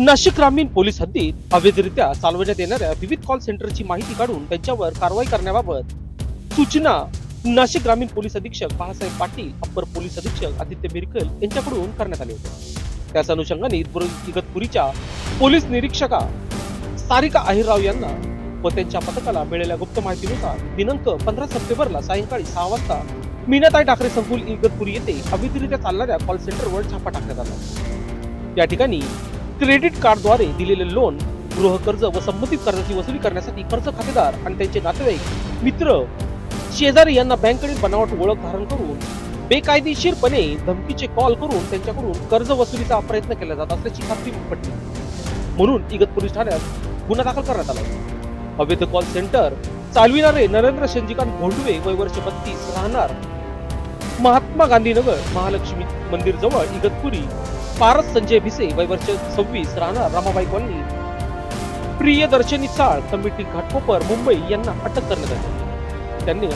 नाशिक ग्रामीण पोलीस हद्दीत अवैधरित्या चालवण्यात येणाऱ्या विविध कॉल सेंटरची माहिती काढून त्यांच्यावर कारवाई करण्याबाबत सूचना. नाशिक ग्रामीण पोलीस अधीक्षक बाळासाहेब पाटील अप्पर पोलीस अधीक्षक आदित्य मिरकल यांच्याकडून करण्यात आले होते. त्याच अनुषंगाने इगतपुरीच्या पोलीस निरीक्षका सारिका अहिरराव यांना व त्यांच्या पथकाला मिळालेल्या गुप्त माहितीनुसार दिनांक पंधरा सप्टेंबरला सायंकाळी सहा वाजता मीनाताई ठाकरे संकुल इगतपुरी येथे अवैधरित्या चालणाऱ्या कॉल सेंटरवर छापा टाकण्यात आला. या ठिकाणी क्रेडिट कार्डद्वारे दिलेले लोन गृहकर्ज व संबंधित कर्जाची वसुली करण्यासाठी कर्ज खातेदार आणि त्यांचे नातेवाईक मित्र शेजारी यांना बँकेकडील बनावट ओळख धारण करून बेकायदेशीरपणे धमकीचे कॉल करून त्यांच्याकडून कर्ज वसुलीचा प्रयत्न केला जात असल्याची खात्री पटली. म्हणून इगत पोलीस ठाण्यात गुन्हा दाखल करण्यात आला. अवैध कॉल सेंटर चालविणारे नरेंद्र शंजीकांत भोंडवे वय वर्ष बत्तीस राहणार. महात्मा गांधीनगर महालक्ष्मी मंदिर जवळ इगतपुरी पारस संजय भिसे वयवर्ष सव्वीस राहणार रामाबाई कॉलनी. प्रियदर्शनी चाळ कमिटी घाटकोपर मुंबई यांना अटक करण्यात आली. त्यांनी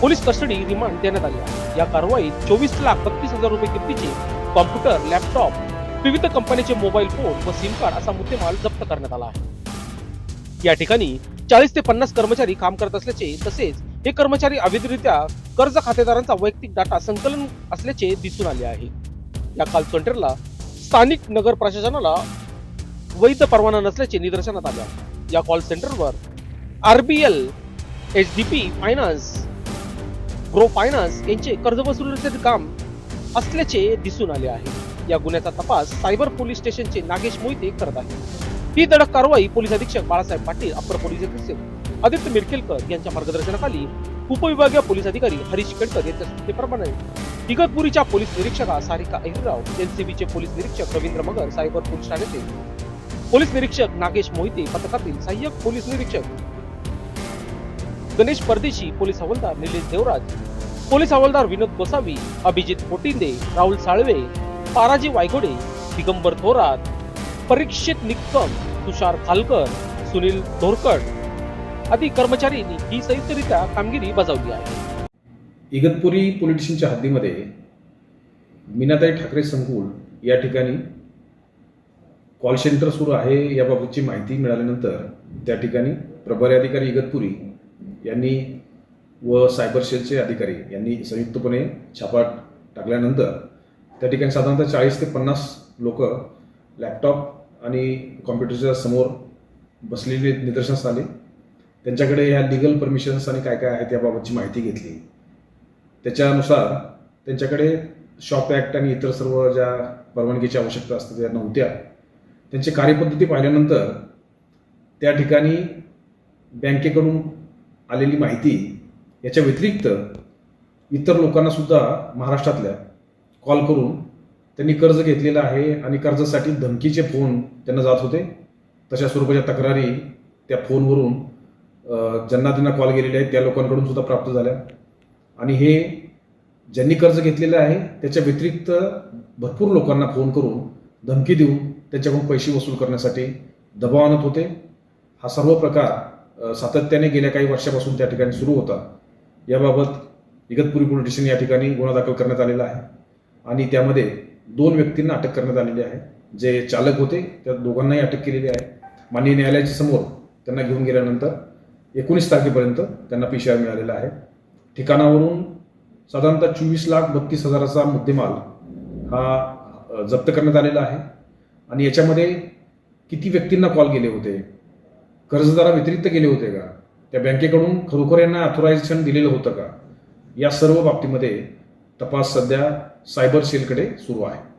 पोलीस कस्टडी रिमांड देण्यात आली या कारवाईत चोवीस लाख बत्तीस हजार रुपये किमतीचे कॉम्प्युटर लॅपटॉप विविध कंपनीचे मोबाईल फोन व सिम कार्ड असा मुद्देमाल जप्त करण्यात आला आहे. या ठिकाणी चाळीस ते पन्नास कर्मचारी काम करत असल्याचे तसेच हे कर्मचारी अवैधरित्या कर्ज खातेदारांचा वैयक्तिक डाटा संकलन असल्याचे दिसून आले आहे. या कॉल सेंटरला स्थानिक नगर प्रशासनाला वैध परवाना नसल्याचे निदर्शनात आले. या call सेंटरवर RBL H D P finance Grow finance यांचे कर्ज वसुलीचे काम असल्याचे दिसून आले आहे. या गुन्ह्याचा तपास सायबर पोलीस स्टेशनचे नागेश मोहिते करत आहे ही धडक कारवाई पोलीस अधीक्षक बाळासाहेब पाटील अप्पर पोलीस अधीक्षक आदित्य मिरकेलकर यांच्या मार्गदर्शनाखाली उपविभागीय पोलीस अधिकारी हरीश केडकर यांच्या सूचनेप्रमाणे इगतपुरीच्या पोलीस निरीक्षका सारिका अहिरराव एनसीबीचे पोलीस निरीक्षक रवींद्र मगर सायबर पोलीस ठाण्याचे पोलीस निरीक्षक नागेश मोहिते पथकातील सहाय्यक पोलीस निरीक्षक गणेश परदेशी पोलीस हवालदार निलेश देवराज पोलीस हवालदार विनोद गोसावी अभिजित पोटिंदे राहुल साळवे पाराजी वायगोडे दिगंबर थोरात परीक्षित निक्कम तुषार खालकर सुनील धोरकट आदी कर्मचाऱ्यांनी ही संयुक्तरित्या कामगिरी बजावली आहे. इगतपुरी पोलीस स्टेशनच्या हद्दीमध्ये मीनाताई ठाकरे संकुल या ठिकाणी कॉल सेंटर सुरू आहे याबाबतची माहिती मिळाल्यानंतर त्या ठिकाणी प्रभारी अधिकारी इगतपुरी यांनी व सायबर सेलचे अधिकारी यांनी संयुक्तपणे छापा टाकल्यानंतर त्या ठिकाणी साधारणतः चाळीस ते पन्नास लोक लॅपटॉप आणि कॉम्प्युटरच्या समोर बसलेले निदर्शनास आले. त्यांच्याकडे ह्या लिगल परमिशन्स आणि काय काय आहेत याबाबतची माहिती घेतली. त्याच्यानुसार त्यांच्याकडे शॉप ॲक्ट आणि इतर सर्व ज्या परवानगीची आवश्यकता असतात त्या नव्हत्या. त्यांची कार्यपद्धती पाहिल्यानंतर त्या ठिकाणी बँकेकडून आलेली माहिती याच्या व्यतिरिक्त इतर लोकांनासुद्धा महाराष्ट्रातल्या कॉल करून त्यांनी कर्ज घेतलेलं आहे आणि कर्जासाठी धमकीचे फोन त्यांना जात होते. तशा स्वरूपाच्या तक्रारी त्या फोनवरून ज्यांना त्यांना कॉल केलेले आहेत त्या लोकांकडून सुद्धा प्राप्त झाल्या. आणि हे ज्यांनी कर्ज घेतलेलं आहे त्याच्या व्यतिरिक्त भरपूर लोकांना फोन करून धमकी देऊन त्यांच्याकडून पैसे वसूल करण्यासाठी दबाव आणत होते. हा सर्व प्रकार सातत्याने गेल्या काही वर्षापासून त्या ठिकाणी सुरू होता. याबाबत इगतपुरी पोलीस स्टेशन या ठिकाणी गुन्हा दाखल करण्यात आलेला आहे. आणि त्यामध्ये दोन व्यक्तींना अटक करण्यात आलेली आहे जे चालक होते त्या दोघांनाही अटक केलेली आहे. माननीय न्यायालयाच्या समोर त्यांना घेऊन गेल्यानंतर एकोणीस तारखेपर्यंत त्यांना पी मिळालेला आहे. ठिकाणावरून साधारणतः चोवीस लाख बत्तीस हजाराचा मुद्देमाल हा जप्त करण्यात आलेला आहे. आणि याच्यामध्ये किती व्यक्तींना कॉल केले होते? कर्जदारा व्यतिरिक्त गेले होते का? त्या बँकेकडून खरोखर यांना अथोरायझेशन दिलेलं होतं का? या सर्व बाबतीमध्ये तपास सध्या सायबर सेलकडे सुरू आहे.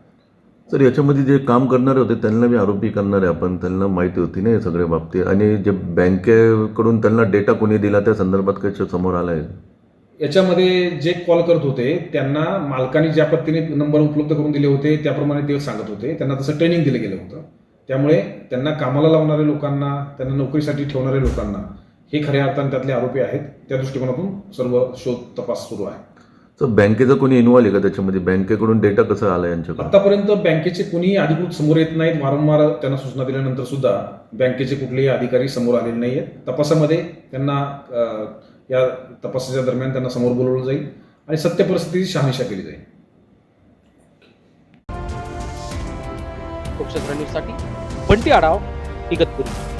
सर याच्यामध्ये जे काम करणारे होते त्यांना मी आरोपी करणारे आपण त्यांना माहिती होती ना हे सगळ्या बाबतीत. आणि जे बँकेकडून त्यांना डेटा कोणी दिला त्या संदर्भात काही समोर आला आहे याच्यामध्ये जे कॉल करत होते त्यांना मालकाने ज्या पद्धतीने नंबर उपलब्ध करून दिले होते त्याप्रमाणे ते सांगत होते. त्यांना तसं ट्रेनिंग दिलं गेलं होतं. त्यामुळे त्यांना कामाला लावणाऱ्या लोकांना त्यांना नोकरीसाठी ठेवणाऱ्या लोकांना हे खऱ्या अर्थाने त्यातले आरोपी आहेत. त्या दृष्टिकोनातून सर्व शोध तपास सुरू आहे. तर बँकेचं कोणी इन्व्हॉल्व आहे का त्याच्यामध्ये? बँकेकडून डेटा कसा आला यांच्याकडे आतापर्यंत बँकेचे कुणीही अधिकृत समोर येत नाहीत. वारंवार त्यांना सूचना दिल्यानंतर सुद्धा बँकेचे कुठलेही अधिकारी समोर आलेले नाही आहेत तपासामध्ये त्यांना या तपासाच्या दरम्यान त्यांना समोर बोलवलं जाईल आणि सत्य परिस्थितीची शहानिशा केली जाईल. लोकशाही न्यूजसाठी बंटी आढाव इगतपुरी.